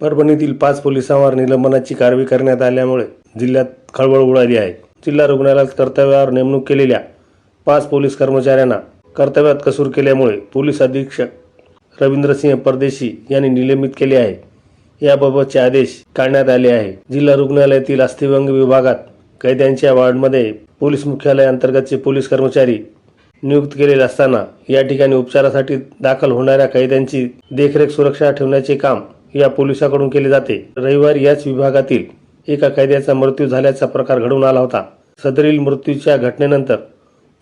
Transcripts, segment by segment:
परभणीतील पाच पोलिसांवर निलंबनाची कारवाई करण्यात आल्यामुळे जिल्ह्यात खळबळ उडाली आहे. जिल्हा रुग्णालयात कर्तव्यावर नेमणूक केलेल्या पाच पोलीस कर्मचाऱ्यांना कर्तव्यात कसूर केल्यामुळे पोलीस अधीक्षक रवींद्रसिंह परदेशी यांनी निलंबित केले आहे. याबाबतचे आदेश काढण्यात आले आहे. जिल्हा रुग्णालयातील अस्थिव्यंग विभागात कैद्यांच्या वॉर्डमध्ये पोलीस मुख्यालयाअंतर्गतचे पोलीस कर्मचारी नियुक्त केलेले असताना या ठिकाणी उपचारासाठी दाखल होणाऱ्या कैद्यांची देखरेख सुरक्षा ठेवण्याचे काम या पोलिसाकडून केले जाते. रविवारी याच विभागातील एका कैद्याचा मृत्यू झाल्याचा प्रकार घडून आला होता. सदरील मृत्यूच्या घटनेनंतर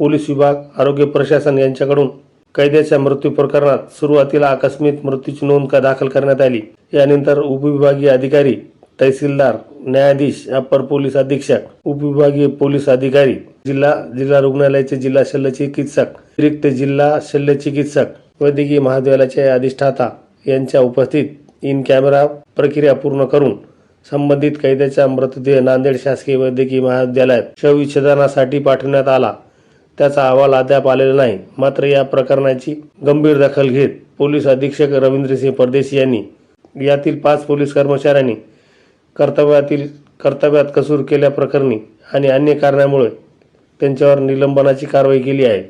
पोलीस विभाग आरोग्य प्रशासन यांच्याकडून कैद्याच्या मृत्यू प्रकरणात सुरुवातीला आकस्मिक मृत्यूची नोंद का दाखल करण्यात आली. यानंतर उपविभागीय अधिकारी तहसीलदार न्यायाधीश अपर पोलीस अधीक्षक उपविभागीय पोलीस अधिकारी जिल्हा जिल्हा रुग्णालयाचे जिल्हा शल्य चिकित्सक अतिरिक्त जिल्हा शल्य चिकित्सक वैद्यकीय महाविद्यालयाचे अधिष्ठाता यांच्या उपस्थित इन कॅमेरा प्रक्रिया पूर्ण करून संबंधित कैद्याचा मृतदेह नांदेड शासकीय वैद्यकीय महाविद्यालयात शवविच्छेदनासाठी पाठवण्यात आला. त्याचा अहवाल अद्याप आलेला नाही. मात्र या प्रकरणाची गंभीर दखल घेत पोलीस अधीक्षक रवींद्रसिंह परदेशी यांनी यातील पाच पोलीस कर्मचाऱ्यांनी कर्तव्यातील कर्तव्यात कसूर केल्याप्रकरणी आणि अन्य कारणामुळे त्यांच्यावर निलंबनाची कारवाई केली आहे.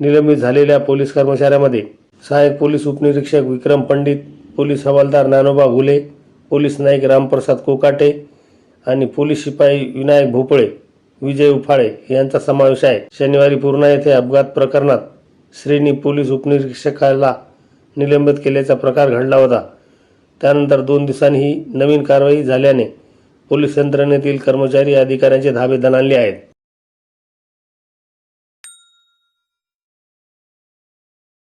निलंबित झालेल्या पोलीस कर्मचाऱ्यामध्ये सहाय्यक पोलीस उपनिरीक्षक विक्रम पंडित पोलीस हवालदार नानोबा घुले पोलीस नाईक रामप्रसाद कोकाटे आणि पोलीस शिपाई विनायक भोपळे विजय उफाळे यांचा समावेश आहे. शनिवारी पूर्णा येथे अपघात प्रकरणात श्रेणी पोलीस उपनिरीक्षकाला निलंबित केल्याचा प्रकार घडला होता. त्यानंतर दोन दिवसांनी ही नवीन कारवाई झाल्याने पोलीस यंत्रणेतील कर्मचारी अधिकाऱ्यांचे धाबे दणाणले आहेत.